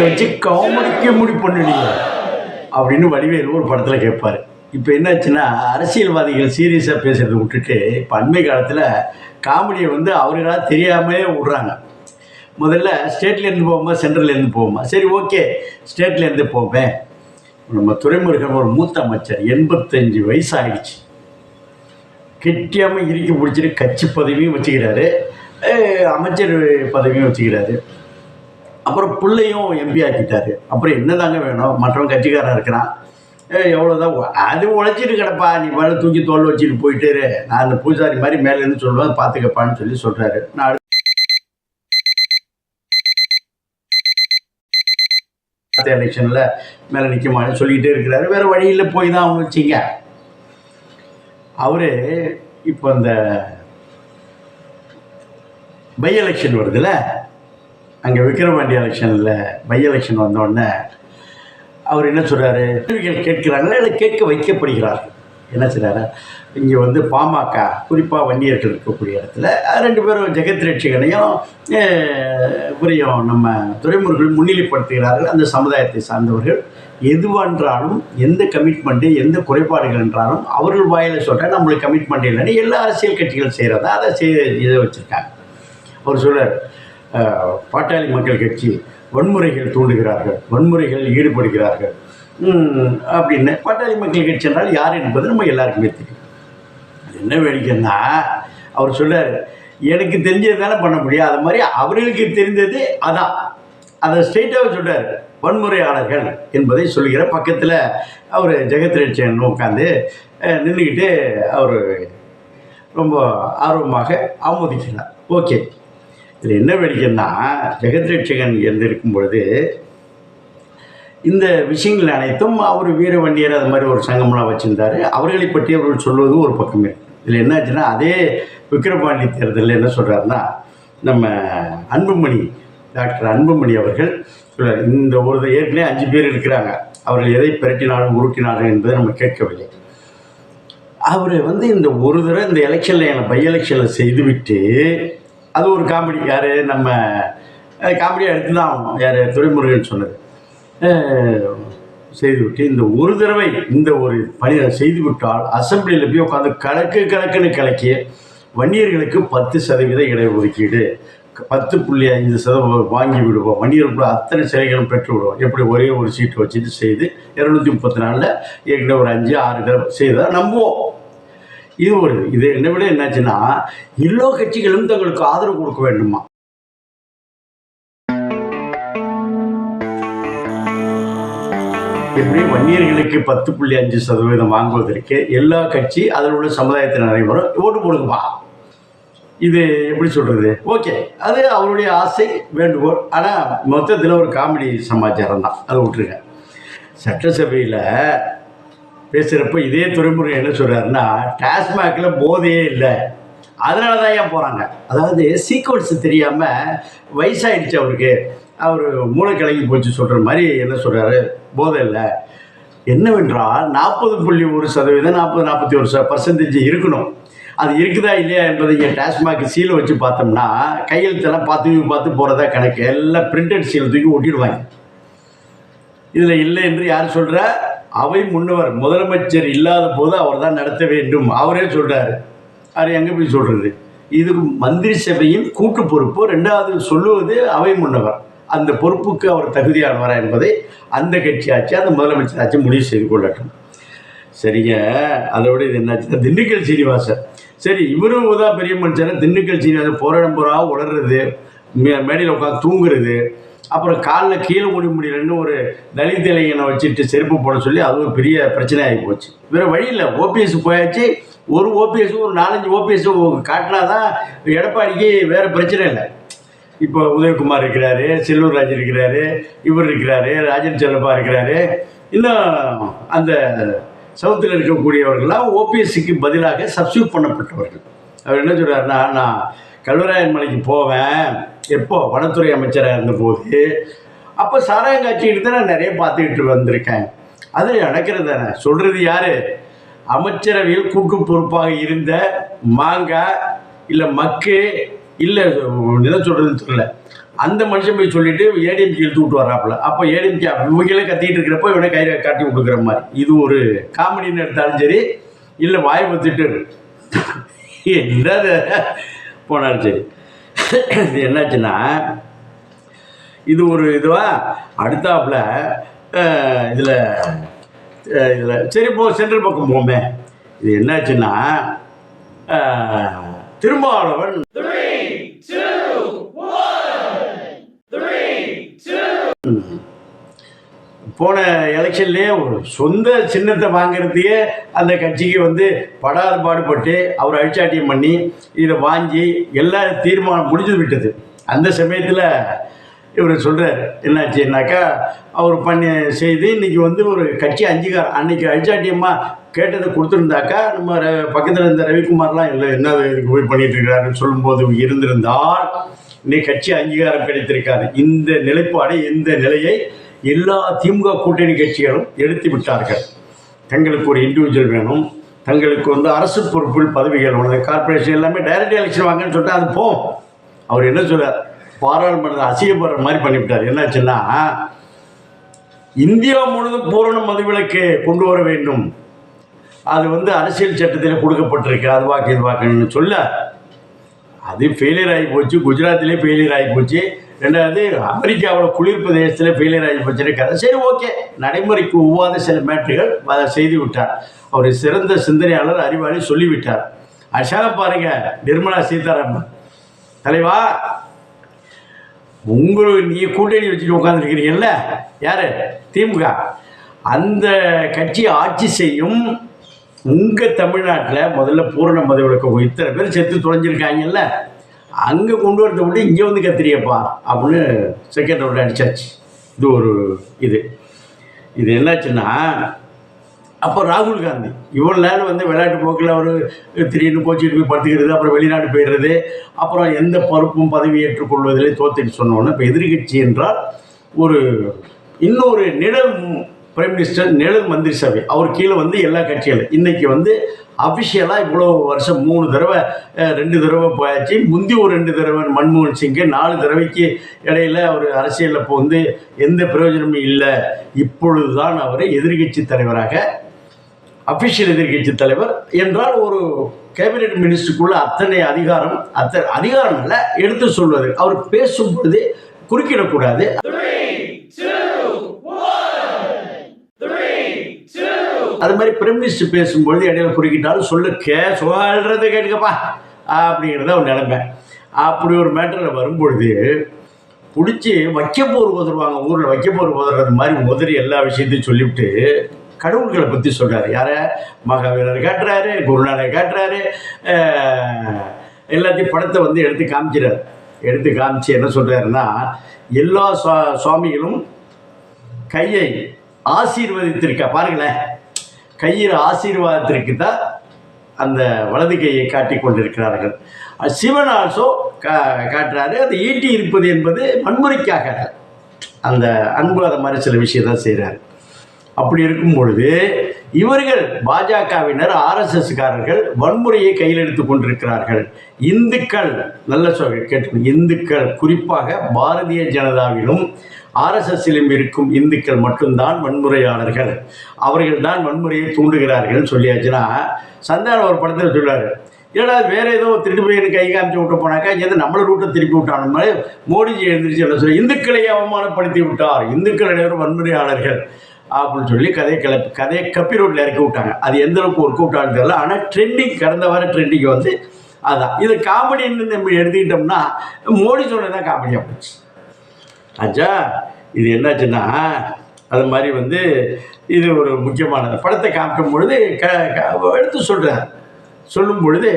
இதை வச்சு காமெடிக்க முடி பண்ணுனீங்க அப்படின்னு வடிவேல் ஒரு படத்தில் கேட்பார் இப்போ என்னாச்சுன்னா அரசியல்வாதிகள் சீரியஸாக பேசுகிறத விட்டுட்டு இப்போ அண்மை காலத்தில் காமெடியை வந்து அவர்களாக தெரியாமலே விடுறாங்க. முதல்ல ஸ்டேட்லேருந்து போவோமா சென்ட்ரல்லேருந்து போவோமா? சரி ஓகே ஸ்டேட்லேருந்து போவேன். நம்ம துறைமுருகன் ஒரு மூத்த அமைச்சர் எண்பத்தஞ்சு வயசு கெட்டியாமல் இறுக்கி பிடிச்சிட்டு கட்சி பதவியும் வச்சுக்கிறாரு. அமைச்சர் பதவியும் வச்சுக்கிறாரு. அப்புறம் பிள்ளையும் எம்பி ஆக்கிட்டாரு. அப்புறம் என்னதாங்க வேணும்? மற்றவன் கட்சிக்காரன் இருக்கிறான். ஏ எவ்வளோதான் அது உழைச்சிட்டு கிடப்பா நீ மேலே தூக்கி தோல் வச்சுட்டு போயிட்டு நான் அந்த பூஜாரி மாதிரி மேலேருந்து சொல்லுவேன் பார்த்துக்கப்பான்னு சொல்லி சொல்கிறாரு நான் அடுத்த எலெக்ஷனில் மேலே நிற்க மாட்டேன்னு சொல்லிக்கிட்டே இருக்கிறாரு. வேறு வழியில் போய் தான் அவங்க வச்சிங்க. அவர் இப்போ இந்த பை எலெக்ஷன் வருதுல்ல? அங்கே விக்ரவாண்டி எலெக்ஷனில் பை எலெக்ஷன் வந்தோடனே அவர் என்ன சொல்கிறாரு கேள்விகள் கேட்கிறாங்களா இல்லை கேட்க வைக்கப்படுகிறார் என்ன சொல்கிறாரு இங்கே வந்து பாமக குறிப்பாக வன்னியர்கள் இருக்கக்கூடிய இடத்துல ரெண்டு பேரும் ஜெகத் ரட்சிகனையும் இவரையும் நம்ம துறைமுருகள் முன்னிலைப்படுத்துகிறார்கள். அந்த சமுதாயத்தை சார்ந்தவர்கள் எதுவென்றாலும் எந்த கமிட்மெண்ட்டு எந்த குறைபாடுகள் என்றாலும் அவர்கள் வாயில் சொல்கிறேன் நம்மளுக்கு கமிட்மெண்ட் இல்லைன்னு எல்லா அரசியல் கட்சிகள் செய்கிறதா அதை செய்ய இதை வச்சுருக்காங்க. அவர் சொல்கிறார் பாட்டாளி மக்கள் கட்சி வன்முறைகள் தூண்டுகிறார்கள் வன்முறைகள் ஈடுபடுகிறார்கள். அப்படின்னு பாட்டாளி மக்கள் கட்சி என்றால் யார் என்பது நம்ம எல்லாருக்குமே தெரியும். அது என்ன வேடிக்கைன்னா அவர் சொல்கிறார் எனக்கு தெரிஞ்சது தானே பண்ண முடியும். அது மாதிரி அவர்களுக்கு தெரிந்தது அதான். அதை ஸ்ட்ரெயிட்டாக சொல்கிறார் வன்முறையாளர்கள் என்பதை சொல்கிற பக்கத்தில் அவர் ஜெகத் ரட்சன் உட்காந்து நின்றுக்கிட்டு அவர் ரொம்ப ஆர்வமாக ஆமோதிக்கிறார். ஓகே. இதில் என்ன வேடிக்கைன்னா ஜெகத் ரட்சகன் இருந்திருக்கும் பொழுது இந்த விஷயங்கள் அனைத்தும் அவர் வீரவண்டியர் அது மாதிரி ஒரு சங்கம்லாம் வச்சுருந்தாரு. அவர்களை பற்றி அவர்கள் சொல்வது ஒரு பக்கமே. இதில் என்னாச்சுன்னா அதே விக்ரபாண்டி தேர்தலில் என்ன சொல்கிறாருன்னா நம்ம அன்புமணி டாக்டர் அன்புமணி அவர்கள் சொல்கிறார் இந்த ஒரு ஏற்கனவே அஞ்சு பேர் இருக்கிறாங்க. அவர்கள் எதை பிரட்டினாலும் உருட்டினாலும் என்பதை நம்ம கேட்கவில்லை. அவர் வந்து இந்த ஒரு தடவை இந்த எலெக்ஷனில் என்னை பை எலெக்ஷனில் செய்துவிட்டு அது ஒரு காமெடி. யார்? நம்ம காமெடியாக எடுத்து தான் ஆகணும். யார்? துரைமுருகன் சொன்னது. செய்துவிட்டு இந்த ஒரு தடவை இந்த ஒரு பணியை செய்துவிட்டால் அசம்பிளியில் போய் உட்காந்து கலக்கு கலக்குன்னு கலக்கி வன்னியர்களுக்கு பத்து சதவீத இடஒதுக்கீடு. பத்து புள்ளி ஐந்து சதவீதம் வாங்கி விடுவோம். வன்னியர்களுக்கு அத்தனை சிலைகளும் பெற்று விடுவோம். எப்படி ஒரே ஒரு சீட்டு வச்சுட்டு செய்து இரநூத்தி முப்பத்தி நாலில் ஏற்கனவே ஒரு அஞ்சு ஆறு தடவை செய்தால் நம்புவோம். இது ஒரு இது என்னை விட என்னாச்சுன்னா எல்லா கட்சிகளும் தங்களுக்கு ஆதரவு கொடுக்க வேண்டுமா? எப்படி வன்னியர்களுக்கு பத்து புள்ளி அஞ்சு சதவீதம் வாங்குவதற்கு எல்லா கட்சி அதில் உள்ள சமுதாயத்தின் நடைமுறை ஓட்டு போடுங்கப்பா. இது எப்படி சொல்கிறது ஓகே அது அவருடைய ஆசை வேண்டுகோள். ஆனால் மொத்தத்தில் ஒரு காமெடி சமாச்சாரம் தான் அதை விட்டுருங்க. சட்டசபையில் பேசுகிறப்ப இதே துறைமுறை என்ன சொல்கிறாருன்னா டாஸ்மாகில் போதையே இல்லை. அதனால தான் ஏன் போகிறாங்க அதாவது சீக்வன்ஸ் தெரியாமல் வயசாயிடுச்சு அவருக்கு. அவர் மூளை கலங்கி போச்சு சொல்கிற மாதிரி என்ன சொல்கிறாரு போதை இல்லை. என்னவென்றால் நாற்பது புள்ளி ஒரு சதவீதம் நாற்பது நாற்பத்தி ஒரு பர்சன்டேஜ் இருக்கணும். அது இருக்குதா இல்லையா என்பதை இங்கே டாஸ்மாக் சீலை வச்சு பார்த்தோம்னா கையெழுத்தெல்லாம் பார்த்து பார்த்து போகிறதா கணக்கு. எல்லாம் பிரிண்டட் சீல் தூக்கி ஒட்டிடுவாங்க. இதில் இல்லை என்று யார் சொல்கிறார் அவை முன்னவர் முதலமைச்சர் இல்லாத போது அவர் தான் நடத்த வேண்டும். அவரே சொல்கிறார் அது எங்கே போய் சொல்கிறது இது மந்திரி சபையின் கூட்டு பொறுப்பு. ரெண்டாவது சொல்லுவது அவை முன்னவர். அந்த பொறுப்புக்கு அவர் தகுதியானவரா என்பதை அந்த கட்சி ஆட்சி அந்த முதலமைச்சர் ஆட்சி முடிவு செய்து கொள்ளட்டும். சரிங்க. அதோட இது என்னாச்சுன்னா திண்டுக்கல் சீனிவாசன். சரி இவரும் தான் பெரிய மனுஷன்? திண்டுக்கல் சீனிவாசன் போராடம் போறா உளறது மே மேடையில் உட்காந்து தூங்குறது அப்புறம் காலில் கீழே முடி முடியலன்னு ஒரு தலித் இளைஞனை வச்சுட்டு செருப்பு போட சொல்லி அது ஒரு பெரிய பிரச்சனையாகி போச்சு. வேறு வழி இல்லை. ஓபிஎஸ் போயாச்சு. ஒரு ஓபிஎஸ் ஒரு நாலஞ்சு ஓபிஎஸ் காட்டினா தான் எடப்பாடிக்கு வேறு பிரச்சனை இல்லை. இப்போ உதயகுமார் இருக்கிறாரு செல்லூர் ராஜ் இருக்கிறாரு இவர் இருக்கிறாரு ராஜன் செல்லப்பா இருக்கிறாரு. இன்னும் அந்த சவுத்தில் இருக்கக்கூடியவர்கள்லாம் ஓபிஎஸ்சிக்கு பதிலாக சப்ஸ்டியூட் பண்ணப்பட்டவர்கள். அவர் என்ன சொல்கிறாருன்னா நான் கல்வராயன் மலைக்கு போவேன். எப்போ? வனத்துறை அமைச்சராக இருந்தபோது. அப்போ சாராயங்காட்சிக்கிட்டு தான் நான் நிறைய பார்த்துக்கிட்டு வந்திருக்கேன். அது நடக்கிறது தானே? சொல்கிறது யார்? அமைச்சரவையில் கூட்டு பொறுப்பாக இருந்த மாங்காய் இல்லை மக்கு இல்லை என்ன சொல்கிறதுன்னு தெரியல. அந்த மனுஷன் போய் சொல்லிட்டு ஏடிஎம்கே இழுத்து விட்டு வராப்புல. அப்போ ஏடிஎம்கே இவங்களே கத்திட்டு இருக்கிறப்போ இவனை கையில் காட்டி கொடுக்குற மாதிரி. இது ஒரு காமெடின்னு எடுத்தாலும் சரி இல்லை வாய் பத்துட்டு என்னது? போனாலும் சரி. இது என்னாச்சுன்னா இது ஒரு இதுவா? அடுத்தாப்புல இதில் இதில் சரி போ சென்ட்ரல் பக்கம் போமே. இது என்னாச்சுன்னா திருமாவளவன். போன எலெக்ஷன்லேயே ஒரு சொந்த சின்னத்தை வாங்குறதுக்கே அந்த கட்சிக்கு வந்து படாத பாடுபட்டு அவர் அழிச்சாட்டியம் பண்ணி இதை வாங்கி எல்லா தீர்மானம் முடிஞ்சு விட்டது. அந்த சமயத்தில் இவர் சொல்கிறார் என்னாச்சுன்னாக்கா அவர் பண்ணி செய்து இன்றைக்கி வந்து ஒரு கட்சி அஞ்சுக்கார் அன்றைக்கி அழிச்சாட்டியம்மா கேட்டதை கொடுத்துருந்தாக்கா நம்ம ர- பக்கத்தில் இருந்த ரவிக்குமார்லாம் இல்லை என்ன இதுக்கு போய் பண்ணிட்டு இருக்கிறாருன்னு சொல்லும்போது இருந்திருந்தால் இன்னைக்கு கட்சி அங்கீகாரம் கிடைத்திருக்காது. இந்த நிலைப்பாடு இந்த நிலையை எல்லா திமுக கூட்டணி கட்சிகளும் எடுத்து விட்டார்கள். தங்களுக்கு ஒரு இண்டிவிஜுவல் வேணும். தங்களுக்கு வந்து அரசு பொறுப்பில் பதவிகள் வேணும். கார்பரேஷன் எல்லாமே டைரக்ட் எலெக்ஷன் வாங்கன்னு சொல்லிட்டு அது போம் அவர் என்ன சொல்றார்? பாராளுமன்றத்தை அசிங்கப்படுற மாதிரி பண்ணிவிட்டார். என்னாச்சுன்னா இந்தியா முழுவதும் பூரண மதுவிலக்கு கொண்டு வர வேண்டும். அது வந்து அரசியல் சட்டத்தில் கொடுக்கப்பட்டிருக்கு. அது வாக்கு இது வாக்குன்னு சொல்ல அது ஃபெயிலியர் ஆகி போச்சு. குஜராத்திலே ஃபெயிலியர் ஆகி போச்சு. ரெண்டாவது அமெரிக்காவில் குளிர் பிரதேசத்தில் ஃபெயிலியர் ஆகி போச்சுன்னு கதை. சரி ஓகே. நடைமுறைக்கு ஒவ்வாத சில மேட்டுகள் அதை செய்து விட்டார். அவர் சிறந்த சிந்தனையாளர் அறிவாளி சொல்லிவிட்டார். அஷாக பாருங்க நிர்மலா சீதாராமன். தலைவா உங்களை நீ கூட்டணி வச்சுட்டு உட்காந்துருக்கிறீங்கல்ல யார்? திமுக. அந்த கட்சி ஆட்சி செய்யும் உங்கள் தமிழ்நாட்டில் முதல்ல பூரண மதவிலக்கு இத்தனை பேர் செத்து தொலைஞ்சிருக்காங்கல்ல? அங்கே கொண்டு வரத விட்டு இங்கே வந்து கத்திரியப்பா அப்படின்னு செகண்ட் ரவுண்ட் அடிச்சாச்சு. இது ஒரு இது. இது என்னாச்சுன்னா அப்போ ராகுல் காந்தி இவ்வளோ நேரம் வந்து விளையாட்டு போக்கில் அவர் திடீர்னு கோச்சிட்டு போய் படுத்துக்கிறது அப்புறம் வெளிநாடு போயிடுறது அப்புறம் எந்த பொறுப்பும் பதவி ஏற்றுக்கொள்வதிலே தோத்துட்டு சொன்னோன்னே இப்போ எதிர்கட்சி என்றால் ஒரு இன்னொரு நிழல் பிரைம் மினிஸ்டர் நிழல் மந்திரி சபை அவர் கீழே வந்து எல்லா கட்சிகளும் இன்றைக்கி வந்து அஃபிஷியலாக இவ்வளோ வருஷம் மூணு தடவை ரெண்டு தடவை போயாச்சு முந்தி ஒரு ரெண்டு தடவை மன்மோகன் சிங்கு நாலு தடவைக்கு இடையில அவர் அரசியலில் இப்போ வந்து எந்த பிரயோஜனமும் இல்லை இப்பொழுது தான் அவர் எதிர்க்கட்சி தலைவராக அஃபிஷியல் எதிர்க்கட்சி தலைவர் என்றால் ஒரு கேபினெட் மினிஸ்டருக்குள்ள அத்தனை அதிகாரம் அத்தனை அதிகாரம் இல்லை எடுத்து சொல்வது அவர் பேசும் பொழுது குறுக்கிடக்கூடாது அது மாதிரி பிரைம் பேசும்பொழுது இடையில குறுக்கிட்டாலும் சொல்லு கே சொல்றது கேட்டுக்கப்பா அப்படிங்கிறத ஒரு நிலைமை அப்படி ஒரு மேட்டரில் வரும்பொழுது பிடிச்சி வைக்கப்போர் உதருவாங்க ஊரில் வைக்கப்போர் உதறது மாதிரி உதறி எல்லா விஷயத்தையும் சொல்லிவிட்டு கடவுள்களை பற்றி சொல்கிறார் யாரை? மகாவீரர் காட்டுறாரு குருநாதர் காட்டுறாரு எல்லாத்தையும் படத்தை வந்து எடுத்து காமிக்கிறார். எடுத்து காமிச்சு என்ன சொல்கிறாருன்னா எல்லா சுவா சுவாமிகளும் கையை ஆசீர்வதித்திருக்கா பாருங்களேன். கையில் ஆசீர்வாதத்திற்கு தான் அந்த வலது கையை காட்டி கொண்டிருக்கிறார்கள். சிவன் ஆல்சோ கா காட்டுறாரு அது ஈட்டி இருப்பது என்பது வன்முறைக்காக அந்த அன்பு அதை மாதிரி சில விஷயம் தான் செய்கிறாரு அப்படி இருக்கும் பொழுது இவர்கள் பாஜகவினர் ஆர்எஸ்எஸ்காரர்கள் வன்முறையை கையில் எடுத்து கொண்டிருக்கிறார்கள். இந்துக்கள் நல்ல சொல் கேட்டு இந்துக்கள் குறிப்பாக பாரதிய ஜனதாவிலும் ஆர்எஸ்எஸ்ஸிலும் இருக்கும் இந்துக்கள் மட்டும்தான் வன்முறையாளர்கள். அவர்கள் தான் வன்முறையை தூண்டுகிறார்கள் சொல்லியாச்சுன்னா சந்தானம் ஒரு படத்தில் சொல்லுவார். ஏன்னா வேற ஏதோ திருட்டு போய் கை காமிச்சு விட்டு போனாக்கா இங்கேருந்து நம்மளை ரூட்டை திருப்பி விட்டான. மாதிரி மோடிஜி எழுந்திரிச்சு என்ன சொல்லி இந்துக்களை அவமானப்படுத்தி விட்டார். இந்துக்கள் அனைவரும் வன்முறையாளர்கள். அப்படின்னு சொல்லி கதையை கிளப்பி கதையை கப்பி ரோட்டில் இறக்கி விட்டாங்க. அது எந்த அளவுக்கு ஒர்க் அவுட் தெரியல. ஆனால் ட்ரெண்டிங் கடந்த வார ட்ரெண்டிங் வந்து அதான். இது காமெடின்னு நம்ம எடுத்துக்கிட்டோம்னா மோடி சொன்னதான் காமெடியாக போச்சு. ஆச்சா இது என்னாச்சுன்னா அது மாதிரி வந்து இது ஒரு முக்கியமானது. படத்தை காமிக்கும் பொழுது க எடுத்து சொல்கிறார் சொல்லும் பொழுது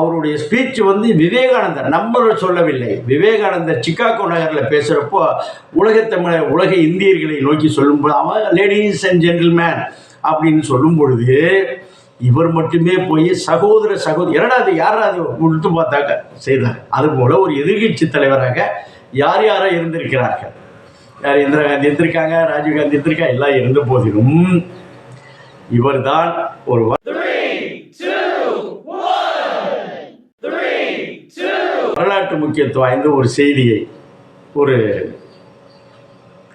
அவருடைய ஸ்பீச் வந்து விவேகானந்தர் நம்ம சொல்லவில்லை. விவேகானந்தர் சிக்காகோ நகரில் பேசுகிறப்போ உலகத்தமிழர் உலக இந்தியர்களை நோக்கி சொல்லும்போது அவன் லேடிஸ் அண்ட் ஜென்டில்மேன் அப்படின்னு சொல்லும் பொழுது இவர் மட்டுமே போய் சகோதர சகோதரி என்னடா அது யாரா அது உடுத்து பார்த்தாக்க செய்தார். அதுபோல் ஒரு எதிர்க்கட்சி தலைவராக யார் யாரோ இருந்திருக்கிறார்கள். யார் இந்திரா காந்தி இருந்திருக்காங்க ராஜீவ் காந்தி எல்லாம் இருந்த போதிலும் இவர்தான் ஒரு வரலாற்று முக்கியத்துவம் வாய்ந்த ஒரு செய்தியை ஒரு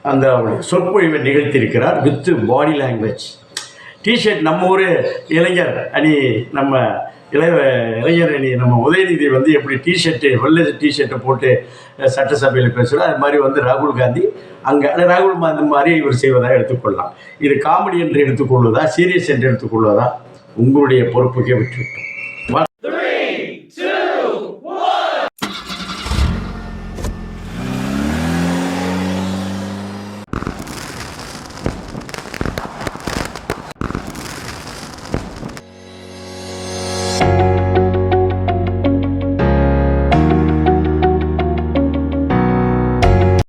அந்த சொற்பொழிவை நிகழ்த்தியிருக்கிறார் வித் பாடி லாங்குவேஜ். டிஷர்ட் நம்ம ஒரு இளைஞர் அணி நம்ம இளைய இளைஞர் நம்ம உதயநிதி வந்து எப்படி டிஷர்ட்டு வெள்ளை டிஷர்ட்டை போட்டு சட்டசபையில் பேசுகிறோம் அது மாதிரி வந்து ராகுல் காந்தி அங்கே ராகுல் காந்தி மாதிரி இவர் செய்வதாக எடுத்துக்கொள்ளலாம் இது காமெடி என்று எடுத்துக்கொள்வதா சீரியஸ் என்று எடுத்துக்கொள்வதா? உங்களுடைய பொறுப்புக்கே விட்டுவிட்டோம்.